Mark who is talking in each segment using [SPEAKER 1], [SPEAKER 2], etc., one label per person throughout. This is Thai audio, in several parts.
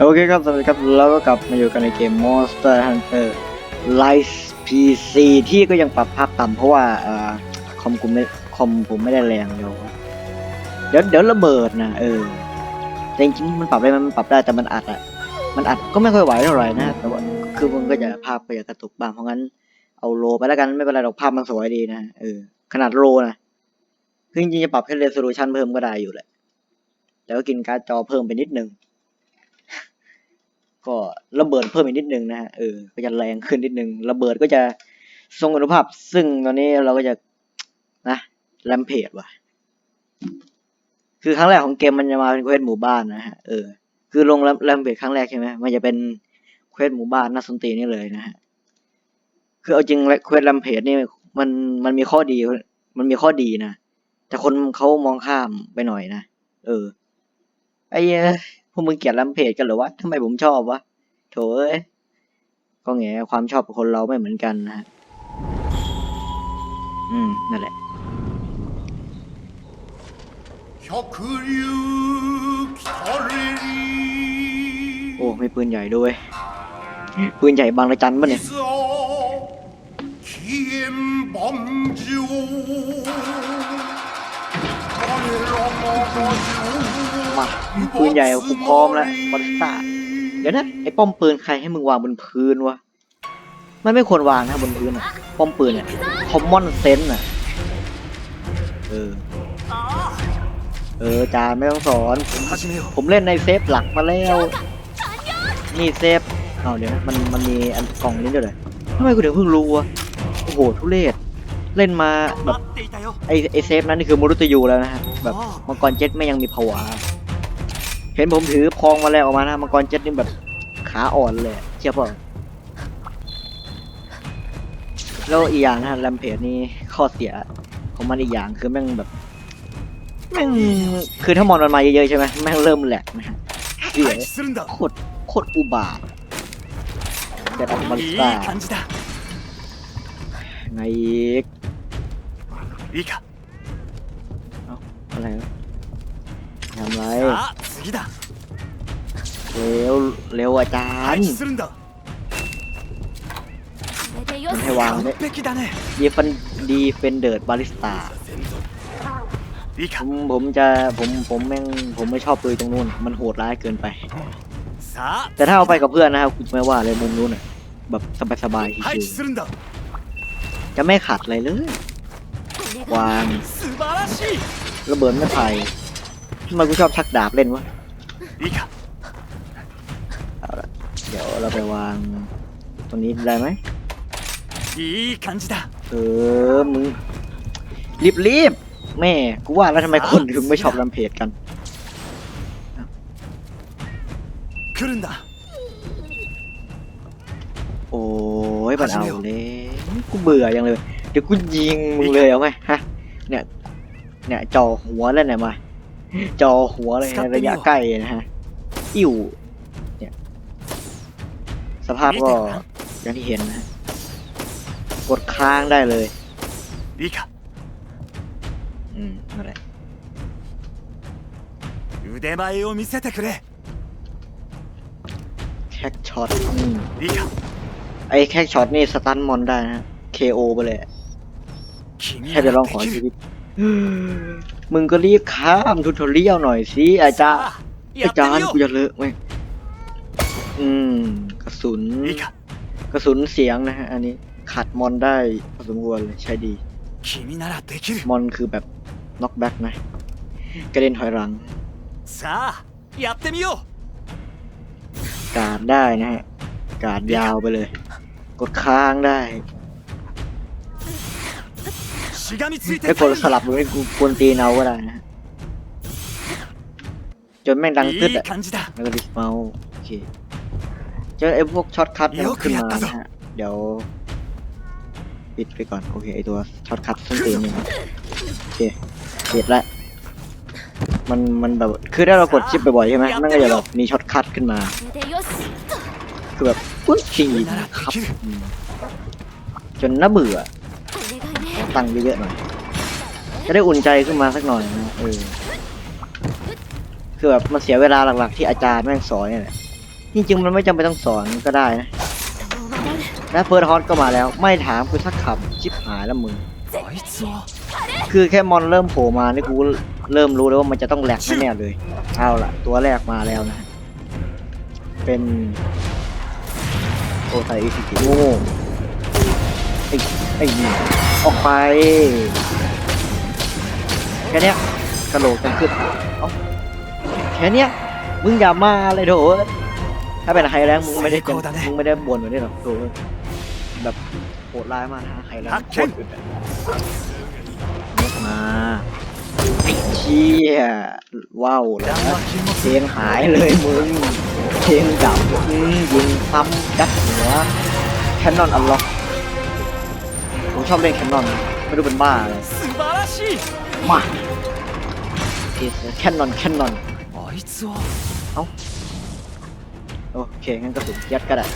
[SPEAKER 1] โอเคครับ สวัสดีครับ แล้วก็กลับมาอยู่กันในเกม Monster Hunter Rise PC ที่ก็ยังปรับภาพต่ำเพราะว่าอคอมกูไม่คอมผมไม่ได้แรงเดี๋ยวเดี๋ยวเดี๋ยวระเบิดนะเออแต่จริงๆมันปรับได้มันปรับได้แต่มันอัดอะมันอัดก็ไม่ค่อยไหวเท่าไหร่นะแต่ว่าคือมันก็จะภาพก็จะกระตุกบ้างเพราะงั้นเอาโลไปแล้วกันไม่เป็นไรหรอกภาพมันสวยดีนะเออขนาดโลนะคือจริงๆจะปรับให้ resolution เพิ่มก็ได้อยู่แหละแต่ก็กินการ์ดจอเพิ่มไปนิดนึง ก็ระเบิดเพิ่มอีกนิดนึงนะฮะเออก็จะแรงขึ้นนิดนึงระเบิดก็จะทรงคุณภาพ ซึ่งตอนนี้เราก็จะนะแรมเพจว่ะ คือครั้งแรกของเกมมันจะมาเป็นเควสหมู่บ้านนะฮะเออคือลงแรมเพจครั้งแรกใช่ไหมมันจะเป็นเควสหมู่บ้านน่าสนตีนี่เลยนะฮะคือเอาจริงเควสแรมเพจนี่มันมันมีข้อดี มันมีข้อดีนะแต่คนเขามองข้ามไปหน่อยนะเออไอ้ พวกมึงเกลียดลำเพจกันหรอวะทำไมผมชอบวะโถเอ้ยก็แง่ความชอบคนเราไม่เหมือนกันนะฮะอืม นั่นแหละโอ้ ไม่ปืนใหญ่ด้วย ปืนใหญ่บางระจันมั้งเนี่ย มาปืนใหญ่กูพร้อมแล้วบอลซ่าเดี๋ยวนะไอ้ป้อมปืนใครให้มึงวางบนพื้นวะมันไม่ควรวางนะบนพื้นอะป้อมปืนเนี่ยคอมมอนเซนต์อะเออเออจาไม่ต้องสอนผมผมเล่นในเซฟหลักมาแล้วนี่เซฟเอาเดี๋ยวนะมันมันมีอันกล่องนี้ด้วยเลยทำไมกูถึงเพิ่งรู้วะโอ้โหทุเรศเล่นมาแบบไอไอเซฟนั้นนี่คือมรุตยูแล้วนะฮะแบบมังกรเจ็ตไม่ยังมีผวา เห็นผมถือพองมาแล้วออกมานะมังกรเจ็ดนี่แบบขาอ่อนเลยเชื่อป่ะแล้วอีกอย่างนะแรมเพจนี่ข้อเสียของมันอีกอย่างคือแม่งแบบแม่งคือถ้ามอนมันมาเยอะๆใช่ไหมแม่งเริ่มแหลกนะฮะเสียโคตรโคตรอุบาทแต่ออกมาซ่าไงอีก
[SPEAKER 2] อีก
[SPEAKER 1] อะไรทำไร
[SPEAKER 2] さあ次だ
[SPEAKER 1] เร็วเร็วอาจาร
[SPEAKER 2] 配
[SPEAKER 1] ย์
[SPEAKER 2] 置するんだ
[SPEAKER 3] これでよ
[SPEAKER 1] มัน
[SPEAKER 3] し
[SPEAKER 1] ให้วาง
[SPEAKER 2] 完
[SPEAKER 1] เนี่ย
[SPEAKER 2] 璧だね
[SPEAKER 1] ดีฟันดีเฟนเดอร์บาริสตา
[SPEAKER 2] いい
[SPEAKER 1] ผ
[SPEAKER 2] か
[SPEAKER 1] มผมจะผมผมแม่งผมไม่ชอบตัวตรงนู้น มันโหดร้ายเกินไป
[SPEAKER 2] さあ
[SPEAKER 1] แต่ถ้าเอาไปกับเพื่อนนะครับกูจะไม่ว่าเลยมุมนู้นน่ะแบบสบายๆ
[SPEAKER 2] 配
[SPEAKER 1] ชิ
[SPEAKER 2] 置
[SPEAKER 1] ว
[SPEAKER 2] するんだ
[SPEAKER 1] ๆจะไม่ขัดอะไรเลย
[SPEAKER 3] これが
[SPEAKER 1] วาง
[SPEAKER 2] 素晴らしい
[SPEAKER 1] ระเบิดไม่ไผ่ทำไมกูชอบชักดาบเล่นวะ
[SPEAKER 2] いいか
[SPEAKER 1] เอาละเดี๋ยวเราไปวางตรงนี้ได้ไหม
[SPEAKER 2] いい感じだ
[SPEAKER 1] เออ มึง รีบรีบแม่ กูว่าแล้วทำไมคนถึงไม่ชอบรัมเพจกัน
[SPEAKER 2] 来るんだ
[SPEAKER 1] โอ้ยมันเอาเลยกูเบื่อยังเลย เดี๋ยวกูยิงมึงเลยเอาไหมฮะ เนี่ย เนี่ยจอหัวแล้วเนี่ยมา จอหัวเลยในระยะใกล้นะฮะ อิ่ว เนี่ย สภาพก็อย่างที่เห็นนะฮะ กดค้างได้เลย
[SPEAKER 2] いいか
[SPEAKER 1] อืมอะไร
[SPEAKER 2] 腕前を見せてくれ
[SPEAKER 1] แคคช็อตอืม
[SPEAKER 2] いいか
[SPEAKER 1] ไอ้แคคช็อตนี่สตันมอนได้นะ KO ไปเลย
[SPEAKER 2] 君
[SPEAKER 1] แค่จะลองขอ
[SPEAKER 2] ならでき
[SPEAKER 1] ชี
[SPEAKER 2] る
[SPEAKER 1] วิต มึงก็รีบข้ามทุตเรียลหน่อยสิอาจารย์อาจารย์กูจะเลอะไว้อืม กระสุน กระสุนเสียงนะฮะ อันนี้ขัดมอนได้พอสมควรเลยใช้ดี มอนคือแบบน็อกแบ็กนะ กระเด็นถอยหลังการได้นะฮะ การยาวไปเลย กดค้างได้ ไม่กดสลับหรือไม่กูกวนตีเอาก็ได้นะจนแม่งดังตึ๊ดอะแล้วก็ดิสเมาโอเคเจอไอ้พวกช็อตคัทเนี่ยขึ้นมานะฮะเดี๋ยว ปิดไปก่อน โอเคไอตัวช็อตคัทส้นตีนเนี่โอเคเสร็จแล้วมันมันแบบคือถ้าเรากดชิปบ่อยๆใช่ไหมมันก็จะแบบมีช็อตคัทขึ้นมาคือแบบกุ้น
[SPEAKER 2] ขี่
[SPEAKER 1] ครับจนน่าเบื่อ ตั้งเยอะๆหน่อยจะได้อุ่นใจขึ้นมาสักหน่อยนะเออคือแบบมันเสียเวลาหลักๆ ที่อาจารย์แม่งสอนเนี่ยแหละจริงๆมันไม่จำเป็นต้องสอนก็ได้นะและเฟิร์สฮอตก็มาแล้ว ไม่ถามกูสักขับชิบหายแล้วมึงคือแค่มอนเริ่มโผล่มานี่กูเริ่มรู้แล้วว่ามันจะต้องแหลกแน่เลยเอาละตัวแรกมาแล้วนะ เป็นโอไซอิสิโง่ไอ้ไอ้ย ออกไปแค่นี้กระโหลกจะขึ้นแค่นี้มึงอย่ามาเลยโถถ้าเป็นไฮแรงมึงไม่ได้มึงไม่ได้บ่นแบบนี้หรอกโถแบบโหดร้ายมากไฮแรงโคตรอึดมาเชี่ยว้าวแล้วเพลงหายเลยมึงเพลงดับยิงซ้ำดัดหัวแคนนอนอัลล็อก ผมชอบเล่นแคนนอนไม่รู้เป็นบ้า
[SPEAKER 2] อะไร
[SPEAKER 1] มาผิดแคนนอนแคนนอน
[SPEAKER 2] เอ้า
[SPEAKER 1] โอเคงั้นกระสุนยัดก็ได้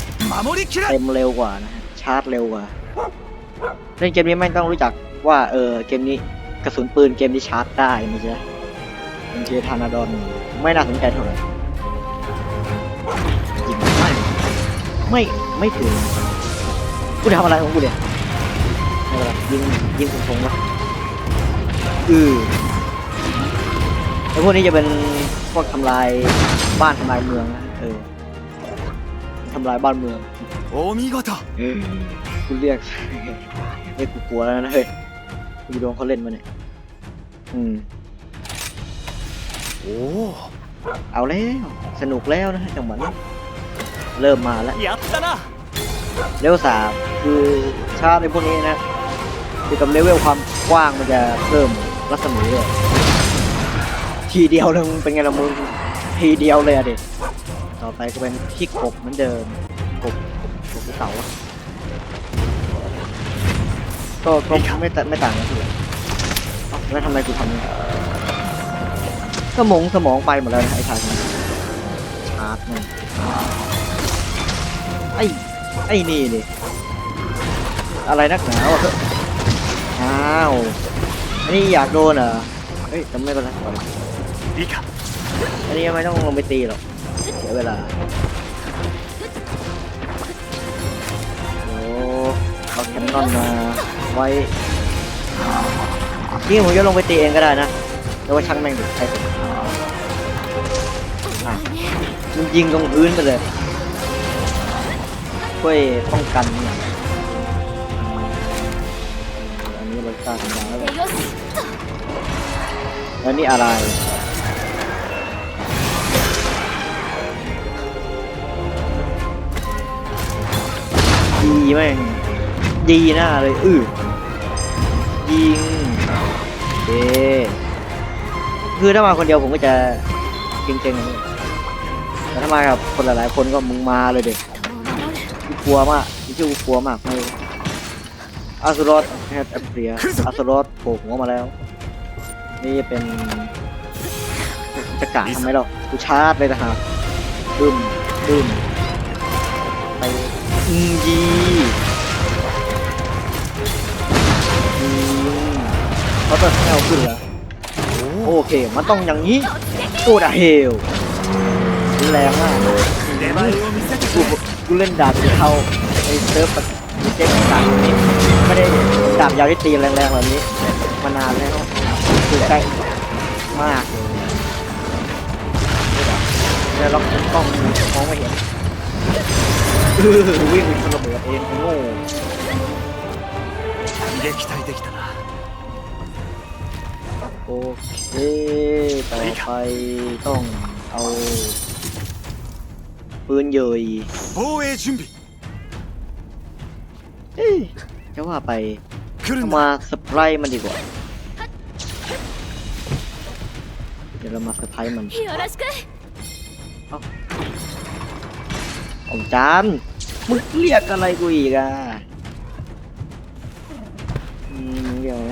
[SPEAKER 1] เต็มเร็วกว่านะชาร์จเร็วกว่าเล่นเกมนี้ไม่ต้องรู้จักว่าเออเกมนี้กระสุนปืนเกมที่ชาร์จได้ไม่ใช่เป็นเจทธานาดอนไม่น่าสนใจเท่าไหร่ยิงไม่ไม่ไม่ถึงกูทำอะไรของกูเนี่ย ไม่เป็นไรยิงยิงคงคงวะอือไอพวกนี้จะเป็นพวกทำลายบ้านทำลายเมืองนะเออทำลายบ้านเมือง
[SPEAKER 2] โอ้มี
[SPEAKER 1] ก็ต่อคุณเรียกเรียกกลัวแล้วนะเฮ้ยกูโดงเขาเล่นมาเนี่ยอืม
[SPEAKER 2] โอ้
[SPEAKER 1] เอาแล้วสนุกแล้วนะจังหวะนี้เริ่มมาแล้วเร็วสามคือชาติไอ้พวกนี้นะ คือกับเลเวลความกว้างมันจะเพิ่มรัศมีเลยทีเดียวเลยมึงเป็นไงละมึงทีเดียวเลยอะเด็กต่อไปก็เป็นที่กบเหมือนเดิมกบกบกบเขาก็ก็ไม่ต่างไม่ต่างกันเลยแล้วทำไมกูทำนี่ยสมองสมองไปหมดแล้วนะไอ้ชายคนนี้ชาร์จมันไอ้ไอ้นี่นี่อะไรนักหนาวะ อ้าวอันนี้อยากโดนเหรอเฮ้ยจำไม่ได้แล้วย
[SPEAKER 2] มัดีครับ
[SPEAKER 1] อันนี้ไม่ต้องลงไปตีหรอกเสียเวลาโอ้เอาแคนนอนมาไว้นี่ผมจะลงไปตีเองก็ได้นะแต่ว่าช่างแม่งเด็กใครผยิงตรงพื้นไปเลยช่วยป้องกันเนี่ย แล้วนี่อะไรดีแม่งดีหน้าเลย อือยิงเดคือถ้ามาคนเดียวผมก็จะเก่งๆอย่างนี้แต่ถ้ามากับคนหลายๆคนก็มึงมาเลยเด็กกูกลัวมากนี่ชื่อกลัวมากเลยอาสุรอดแฮตแอปเปียอาสุรอดโผล่หัวมาแล้ว นี่เป็นจะกะทำไมหรอกกูชาร์จเลยนะครับบึ้มบึ้มไปอืมยีอืมเขาจะแห้เอาขึ้นเหรอโอเค มันต้องอย่างนี้ตูดอเฮลแรงมากกูกูเล่นดาบเขาไอเซิร์ฟเจ๊กตัางนี้ไม่ได้ดาบยาวที่ตีแรงๆแบบนี้มานานแล้ว คือใกล้มากเลยเดี๋ยวล็อกกล้องมองไม่เห็นอื้อวิ่งชนระเบิดเองไอ้โง่
[SPEAKER 2] 撃退できたな
[SPEAKER 1] โอเคต่อไปต้องเอาปืนเยย
[SPEAKER 2] 防衛準備
[SPEAKER 1] เอ้ยจะว่าไป
[SPEAKER 2] 来るん
[SPEAKER 1] มา
[SPEAKER 2] だ
[SPEAKER 1] สปรายมันดีกว่า เรามาเซอร์ไพรส์มัน
[SPEAKER 3] เอา
[SPEAKER 1] ของจานมึงเรียกอะไรกูอีกอะอืมเรียกอะไร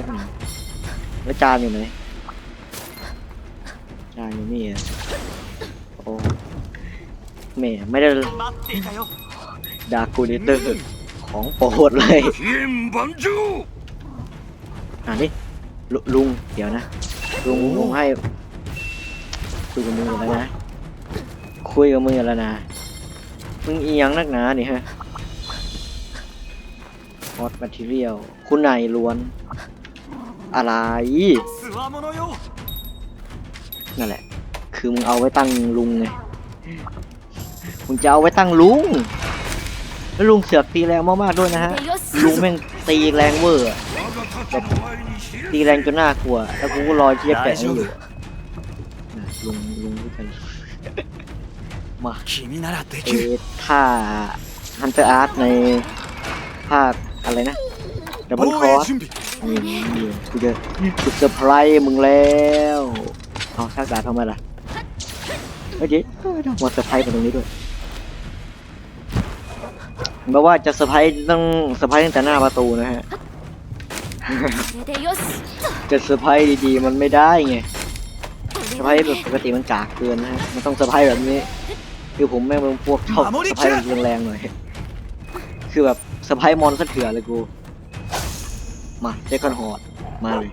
[SPEAKER 1] แล้วจานอยู่ไหนจานอยู่นี่อะโอ้เมย์ไม่ได้ดากูนิเตอร์ของโปรดเลยอ่านดิลุง เดี๋ยวนะ ลุงลุงให้ ยกับมึงอยู่แล้วนะ คุยกับมึงอยู่แล้วนะ มึงเอียงนักหนานี่ฮะฮอตแมทเรียลคุณนายล้วน อะไร นั่นแหละ คือมึงเอาไว้ตั้งลุงไง มึงจะเอาไว้ตั้งลุง แล้วลุงเสือกตีแรงมากๆด้วยนะฮะ ลุงแม่งตีแรงเวอร์
[SPEAKER 2] แบบ
[SPEAKER 1] ตีแรงจนน่ากลัว แล้วกูก็รอเชียร์แปะอยู่ มา
[SPEAKER 2] 君ならで
[SPEAKER 1] เอ
[SPEAKER 2] きる
[SPEAKER 1] ท่าฮันเตอร์อาร์ตในภาคอะไรนะดับเบิลคอ
[SPEAKER 2] 防衛
[SPEAKER 1] ร์ส
[SPEAKER 2] 準備
[SPEAKER 1] นี่นี่กูจะกูเซอร์ไพรส์มึงแล้วเอาทักดาทำไมล่ะเฮ้ยเดี๋ยวไม่ต้องมาเซอร์ไพรส์มาตรงนี้ด้วยแปลว่าจะเซอร์ไพรส์ต้องเซอร์ไพรส์ตั้งแต่หน้าประตูนะฮะ
[SPEAKER 3] これでよし
[SPEAKER 1] จะเซอร์ไพรส์ดีๆมันไม่ได้ไง
[SPEAKER 3] こ
[SPEAKER 1] เซอ
[SPEAKER 3] れ
[SPEAKER 1] ร์ไพรส์
[SPEAKER 3] だ
[SPEAKER 1] แบบ
[SPEAKER 3] ね
[SPEAKER 1] ปกติมันกากเกินนะฮะมันต้องเซอร์ไพรส์แบบนี้ คือผมแม่งเป็นพวกชอบเซอร์ไพรส์แบบแรงๆหน่อย คือแบบเซอร์ไพรส์มอนสเถื่อนเลยกู มาเซคันฮอตมาเลย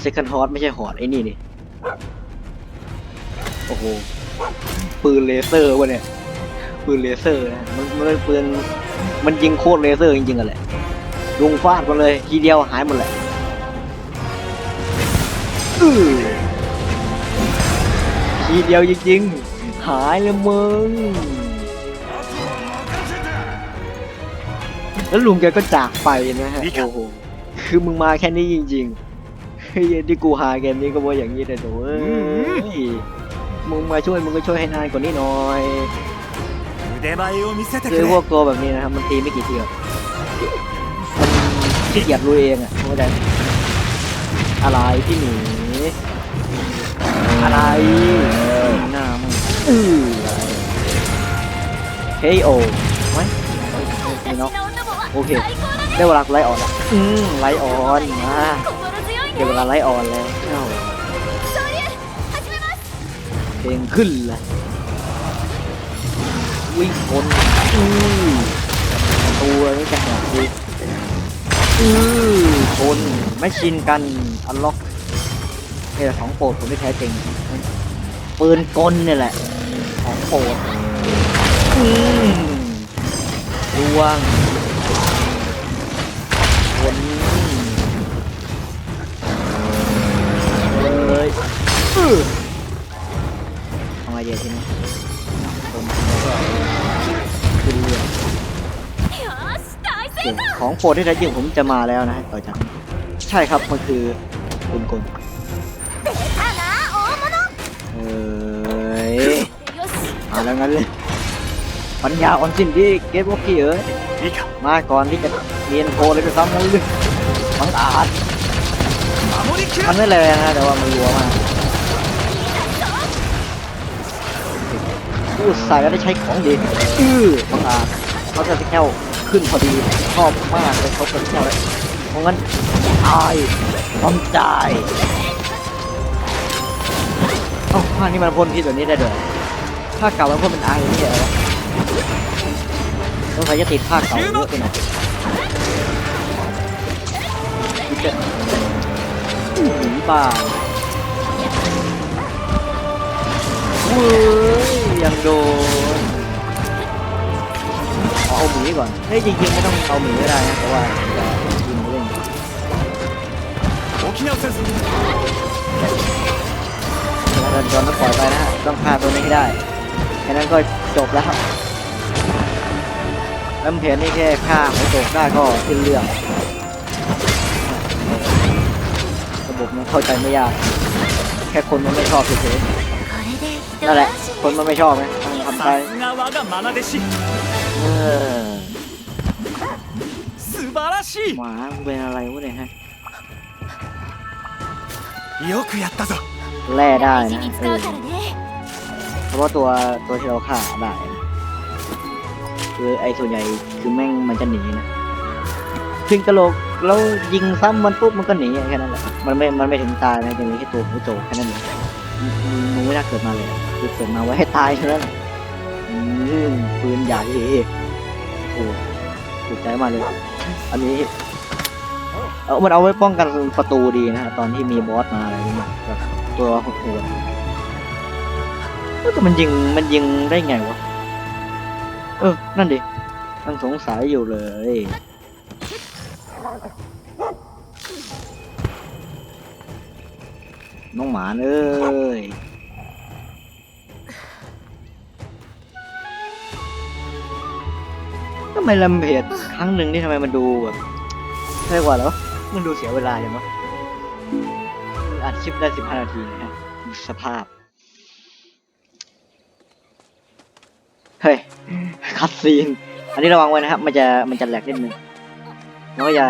[SPEAKER 1] เซคันฮอตไม่ใช่ฮอตไอ้นี่นี่ โอ้โห ปืนเลเซอร์วะเนี่ย ปืนเลเซอร์นะ มันมันเป็นปืน มันยิงโคตรเลเซอร์จริงๆอะแหละลุงฟาดมาเลย ทีเดียวหายหมดแหละอื้อทีเดียวจริงๆ หายเลยมึง แล้วลุงแกก็จากไปนะฮะ โอ้โห คือมึงมาแค่นี้จริงๆเฮ้ที่กูหาเกมนี้ก็ว่าอย่างนี้แต่โดยมึงมาช่วยมึงก็ช่วยให้นานกว่านี้หน่อยคือพวกตัวแบบนี้นะครับมันตีไม่กี่ทีหรอกขี้เกียจรู้เองอะเข้าใจอะไรที่หนีอะไร KO ไหมไม่เนาะโอเค ได้เวลาไลออนแล้วอืมไลออนมาเดี๋ยวเวลาไลออนแล้วเพลงขึ้นละวิ่งคนอือตัวนี่จะแหกดีอือคนไม่ชินกันอันล็อกเนี่ยของโปรดผมไม่แท้จริงปืนกลเนี่ยแหละของโปรด ล่วงวนเลยอื้อเอาไงเดี๋ที่นั่งของโฟที่แท้จริงผมจะมาแล้วนะต่อจากใช่ครับมันคือกุนกุ
[SPEAKER 3] น
[SPEAKER 1] เอ้ยอาแล้วงั้นเลย ปัญญาออนสิ้นที่เกตวอกกี้เอ๋ยมาก่อนที่จะเรียนโพเลยก็ซ้ำมันลึกมันอาจมันไม่แรงนะแต่ว่ามันรัวมากผู้สายได้ใช้ของดีอื้อมังอาจเขาจะสแกลขึ้นพอดีชอบมากเลยเขาจะสแกลเลยเพราะงั้นตายต้องจายเอ้าผ้านี่มันพ่นพิษตัวนี้ได้เด้อถ้ากลับมาพ่นเป็นไอนี่เหรอ ต้องใช้จะติดภาคเก่าเยอะไปหน่อยหนีบ้างเว้ยยังโดนขอเอาหมีก่อนเฮ้ยจริงๆไม่ต้องเอาหมีก็ได้นะแต่ว่าจะยิงเล่นโดนแล้วปล่อยไปนะฮะต้องฆ่าตัวนี้ให้ได้แค่นั้นก็จบแล้ว น้มเพนนี่แค่ฆ่างไม่ตกได้ก็ขึ้นเรื่อง ระบบมันเข้าใจไม่ยาก แค่คนมันไม่ชอบเฉยๆนั่นแหละ คนมันไม่ชอบไหมทำไปหมาเป็นอะไรวะเนี่ยฮะแร่ได้นะเอเพราะว่าตัวตัวที่เราฆ่าได้ คือไอ้ส่วนใหญ่คือแม่งมันจะหนีนะถึงกระโหลกแล้วยิงซ้ำมันปุ๊บมันก็หนีแค่นั้นแหละมันไม่มันไม่ถึงตายนะจะมีแค่ตัวหัวโจแค่นั้นเองมึงมึงไม่น่าเกิดมาเลยคือเกิดมาไว้ให้ตายเท่านั้นอืมปืนใหญ่โอ้โหถูกใจมากเลย อันนี้เอามันเอาไว้ป้องกันประตูดีนะฮะตอนที่มีบอสมาอะไรอย่างเงี้ยแบบตัวโหดๆแต่มันยิงมันยิงได้ไงวะ เออ นั่นดิยังสงสัยอยู่เลย น้องหมาเอ้ยทำไมลำเพจครั้งหนึ่งนี่ทำไมมันดูแบบเรียกว่าแล้ว มันดูเสียเวลาอย่างวะมันอัดคลิปได้สิบห้านาทีนะฮะสภาพ เฮ้ยคัดซีน อันนี้ระวังไว้นะครับ มันจะมันจะแหลกนิดนึงแล้วก็อย่า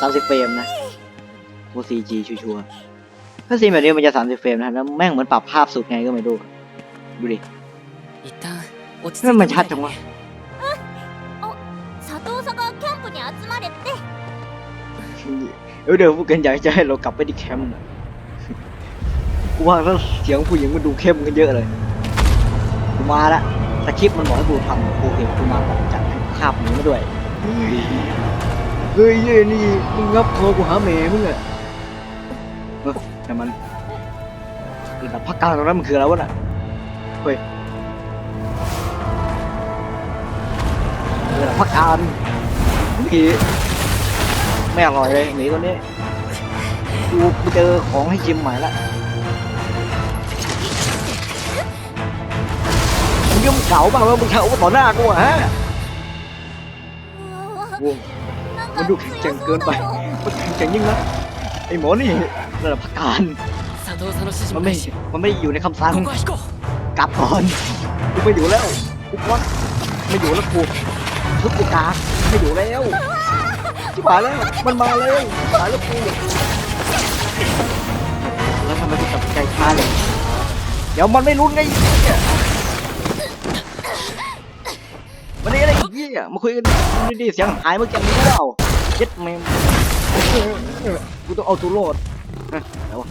[SPEAKER 1] สามสิบเฟรมนะโคซีจีชัวๆถ้าซีนแบบนี้มันจะสามสิบเฟรมนะแล้วแม่งเหมือนปรับภาพสุดไงก็ไม่รู้ดูดินั่นมันชัดจังวะเดี๋ยวพวกกันอยากจะให้เรากลับไปที่แคมป์กูว่าเสียงผู้หญิงมันดูเข้มกันเยอะเลย มาละ แต่คลิปมันบอกให้กูทำกูเห็นกูมาแบบจัดให้คาบหมูมาด้วยเฮ้ยเฮ้ยเฮ้ยนี่มึงงับคอกูหาเมย์มึงอะเออแต่มันระดับภาคกลางตรงนั้นมันคืออะไรวะน่ะเฮ้ยระดับภาคกลางเมื่อกี้ไม่อร่อยเลยหมีตัวนี้กูกูเจอของให้ชิมใหม่ละ ยุ่งเก่าบ้างว่ามึงทำวก็ต่อหน้ากูอะฮะว
[SPEAKER 3] ง
[SPEAKER 1] มันดูแข็งเกินไป มันแข็งแกร่งยิ่งนะไอ้หมอนี่ระดับพักการมันไม่ มันไม่อยู่ในคำสั่งกลับก่อนกูไม่อยู่แล้วกูพอดไม่อยู่แล้วกูทุกกูกาไม่อยู่แล้วจิ๋วแล้ว มันมาเลยมาแล้วกูแล้วทำไมกูตัดใจช้าเลย เดี๋ยวมันไม่รุนไง ยมาคุยกันดีๆเสียงหายเมื่อกี้นี้แล้วเย็ดแมมกูต้องเอาตัวรอดนะแล้วะ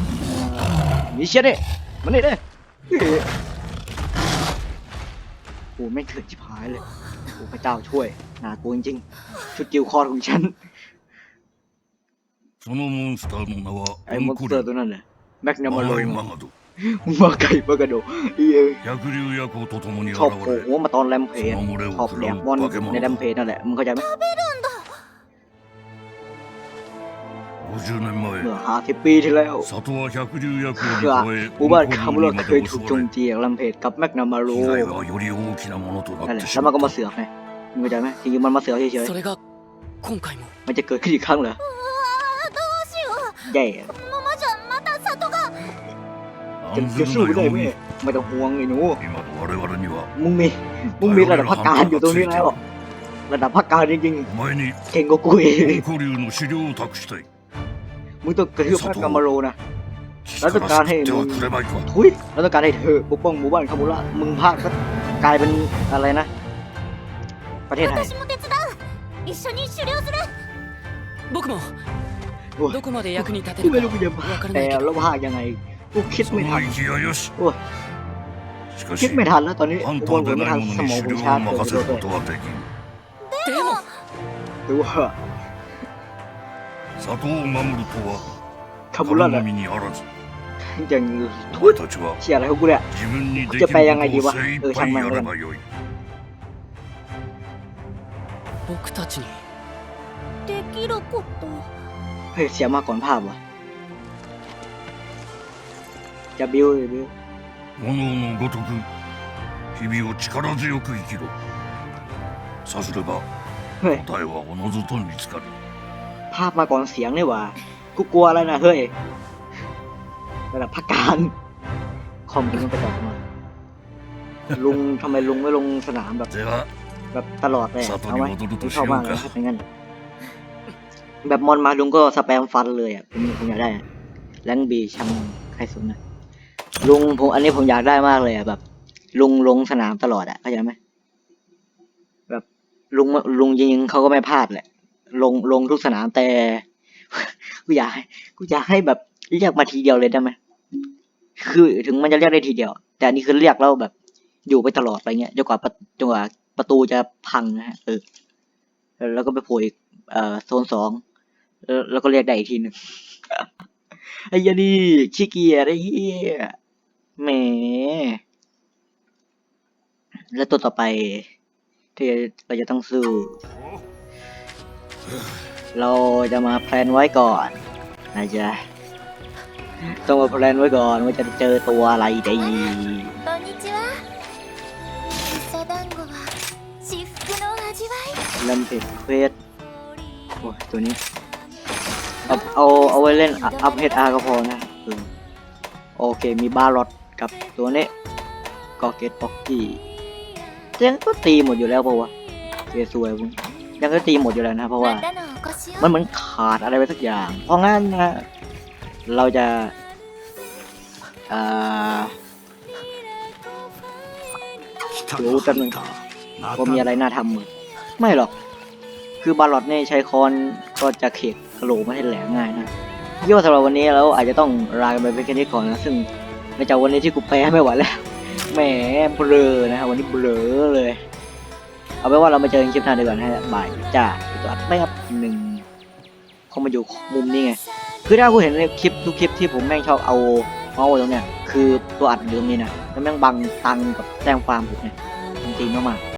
[SPEAKER 1] มีเชียดิมันนี่เด้เฮ้ยโอ้ไม่งเถื่อนชิบหายเลยโอ้พระเจ้าช่วยน่ากลัวจริงๆชุดจิวคอร์ของฉัน
[SPEAKER 2] そのモンスターの名は
[SPEAKER 1] ไอ้
[SPEAKER 2] ア
[SPEAKER 1] มอน
[SPEAKER 2] ン
[SPEAKER 1] ส
[SPEAKER 2] コ
[SPEAKER 1] เตอ
[SPEAKER 2] レ
[SPEAKER 1] ร์ตัวนั้นน่ะแม็กนามา
[SPEAKER 2] マ
[SPEAKER 1] โล
[SPEAKER 2] ラ
[SPEAKER 1] ย
[SPEAKER 2] イ
[SPEAKER 1] มา
[SPEAKER 2] マガド
[SPEAKER 1] มาไก่มากระโดดเอ้ย
[SPEAKER 2] 百竜夜行と共に
[SPEAKER 1] ชอบ
[SPEAKER 2] 現
[SPEAKER 1] โผล่
[SPEAKER 2] れ
[SPEAKER 1] หัวมาตอนแรมเพ
[SPEAKER 2] そ
[SPEAKER 1] จ
[SPEAKER 2] の群れ
[SPEAKER 1] ชอบ
[SPEAKER 2] を
[SPEAKER 1] แด
[SPEAKER 2] 食ら
[SPEAKER 1] ก
[SPEAKER 2] う
[SPEAKER 1] บอล
[SPEAKER 2] 化け
[SPEAKER 1] ใน
[SPEAKER 2] 物
[SPEAKER 1] แร
[SPEAKER 2] だ
[SPEAKER 1] มเพจนั่นแหละมึงเข้าใจไหม
[SPEAKER 2] 50年
[SPEAKER 1] เมื่อ
[SPEAKER 2] 前
[SPEAKER 1] ห้าสิบปีที่แล้ว
[SPEAKER 2] 里は百竜夜行
[SPEAKER 1] คือ
[SPEAKER 2] に
[SPEAKER 1] อะ
[SPEAKER 2] 超え
[SPEAKER 1] หมู่บ้าน
[SPEAKER 2] オン
[SPEAKER 1] คา
[SPEAKER 2] コ
[SPEAKER 1] ム
[SPEAKER 2] リ
[SPEAKER 1] โร
[SPEAKER 2] にま
[SPEAKER 1] เค
[SPEAKER 2] で
[SPEAKER 1] ยถูก
[SPEAKER 2] 襲
[SPEAKER 1] โจ
[SPEAKER 2] わ
[SPEAKER 1] ม
[SPEAKER 2] れ
[SPEAKER 1] ตีจากแรมเพจกับแม็กนามาโร
[SPEAKER 2] 被害はより大きなものとな
[SPEAKER 1] นั่น
[SPEAKER 2] っ
[SPEAKER 1] แห
[SPEAKER 2] て
[SPEAKER 1] ละ
[SPEAKER 2] し
[SPEAKER 1] แล้ว
[SPEAKER 2] ま
[SPEAKER 1] มัน
[SPEAKER 2] っ
[SPEAKER 1] ก็
[SPEAKER 2] た
[SPEAKER 1] มาเสือกไงมึงเข้าใจไหมจริงๆมันมาเสือกเฉย
[SPEAKER 4] それが今回も
[SPEAKER 1] ๆมันจะเกิดขึ้นอีกครั้งเหรอ
[SPEAKER 3] うわど
[SPEAKER 1] จะ
[SPEAKER 2] 案
[SPEAKER 1] จะ
[SPEAKER 2] ず
[SPEAKER 1] สู้
[SPEAKER 2] る
[SPEAKER 1] ไม่
[SPEAKER 2] な
[SPEAKER 1] ได้
[SPEAKER 2] よ
[SPEAKER 1] ไหมไม่ต้องห่วงไอ้หนู
[SPEAKER 2] 今の我々には
[SPEAKER 1] มึงมีมึงมีระดับพักการอยู่ตรงนี้แล้ว ระดับพักการจริง
[SPEAKER 2] お前に
[SPEAKER 1] ๆเก่งกว่ากูเอง
[SPEAKER 2] オンコリュウの資料を託したい
[SPEAKER 1] มึงต้องกระทืบแม็กนามาโรนะ
[SPEAKER 2] 力すってはくれまいか
[SPEAKER 1] ทุยเราต้องการให้เธอปกป้องหมู่บ้านคามูระมึงพลาดก็กลายเป็นอะไรนะ ประเทศไทย
[SPEAKER 3] 私も手伝う一緒に狩猟する
[SPEAKER 4] 僕も
[SPEAKER 1] おい
[SPEAKER 4] どこまで役に立て
[SPEAKER 1] กู
[SPEAKER 4] る
[SPEAKER 1] ไม่
[SPEAKER 4] か
[SPEAKER 1] รู้กูจะ
[SPEAKER 4] わからな
[SPEAKER 1] แต่
[SPEAKER 4] いけど
[SPEAKER 1] แล้วพา กูคิดไม่ทันโอ้
[SPEAKER 2] ย
[SPEAKER 1] คิดไม่ทันแล้วตอนนี้บอลผ
[SPEAKER 2] ว
[SPEAKER 1] ไม่ทันสมองผมช้าเกิ
[SPEAKER 4] นไป
[SPEAKER 1] แต่ว่า
[SPEAKER 2] ซาโต่ว่า
[SPEAKER 1] คาบุระนะ
[SPEAKER 2] อ
[SPEAKER 1] ย่า
[SPEAKER 2] ง
[SPEAKER 1] ทุ
[SPEAKER 2] บ
[SPEAKER 1] เสียอะไรของกูเนี่ย
[SPEAKER 2] จะ
[SPEAKER 1] ไป
[SPEAKER 2] ยั
[SPEAKER 1] งไง
[SPEAKER 2] ดีวะเอ
[SPEAKER 4] อช่าง
[SPEAKER 3] มันเลย
[SPEAKER 1] เฮ้ยเสียมากก่อนภาพวะ จะบิวจะบิว
[SPEAKER 2] 炎のごとく日々を力強く生きろさすれば
[SPEAKER 1] เฮ้ย
[SPEAKER 2] 答えはおのずと見つかる
[SPEAKER 1] ภาพมาก่อนเสียงนี่หว่ากูกลัวอะไรนะเฮ้ยระดับพักการ คอมกูมันไปต่อมาลุงทำไมลุงไม่ลงสนามแบบ
[SPEAKER 2] では
[SPEAKER 1] แบบตลอดเลยอะ
[SPEAKER 2] 里
[SPEAKER 1] เอา
[SPEAKER 2] に
[SPEAKER 1] ไหม
[SPEAKER 2] 戻る
[SPEAKER 1] ผม
[SPEAKER 2] と
[SPEAKER 1] ช
[SPEAKER 2] し
[SPEAKER 1] อบ
[SPEAKER 2] よう
[SPEAKER 1] มากเลย
[SPEAKER 2] か
[SPEAKER 1] ถ้าเป็นงั้น แบบมอนมาลุงก็สแปมฟันเลยอ่ะผมผมอยากได้อะแรงบีชังใครสนนะ ลุงผมอันนี้ผมอยากได้มากเลยอะแบบ ลุงลงสนามตลอดอะเข้าใจไหมแบบลุงลุงยิงเขาก็ไม่พลาดแหละ ลงลงทุกสนามแต่กูอยากกูอยากให้แบบเรียกมาทีเดียวเลยได้ไหมคือถึงมันจะเรียกได้ทีเดียว แต่อันนี้คือเรียกแล้วแบบ อยู่ไปตลอดอะไรเงี้ยจนกว่าประจนกว่าประตูจะพังนะฮะเออแล้วก็ไปโผล่อีกเอ่อโซนสองแล้วก็เรียกได้อีกทีหนึ่งไอ้เหี้ยนี่ขี้เกียจไอ้เหี้ย แหม และตัวต่อไป ที่เราจะต้องสู้ เราจะมาแพลนไว้ก่อนนะจ๊ะต้องมาแพลนไว้ก่อนว่าจะเจอตัวอะไรดีลำเพจเควสโอ้ตัวนี้เอาเอาเอาไว้เล่นอัพเฮดอาร์ก็พอนะโอเคมีบารอดับตัวนี้ก็เกตป๊อกกี้ยังก็ตีหมดอยู่แล้วเพราะว่าเสีสวยมึงยังก็ตีหมดอยู่แล้วนะเพราะว่า มันเหมือนขาดอะไรไปสักอย่าง เพราะงั้นนะเราจะรู้จัห
[SPEAKER 2] นึ่ง
[SPEAKER 1] ว่ามีอะไรน่าทำมึงไม่หรอก คือบาลอดเนี่ยใช้คอนก็จะเขกกระโหลกไม่ให้แหลงง่ายนะยี่ยมสำหรับวันนี้เราอาจจะต้องลาไปเป็นงแค่นี้ก่อนนะซึ่ง ม่เจากวันนี้ที่กูแพ้ไม่ไหวแล้ว แหมเบลอนะครับวันนี้เบลอเลย เอาไว้ว่าเรามาเจอกันคลิปหน้าดีกว่านะฮะบ่ายจ้าตัวอัดแป๊บหนึ่งเขามาอยู่มุมนี้ไง คือถ้าคุณเห็นในคลิปทุกคลิปที่ผมแม่งชอบเอาเมาส์ตรงเนี้ยคือตัวอัดอยู่ตรงนี้นะแล้วแม่งบังตังกับแต้มฟาร์มผมเนี่ยจริงๆมาก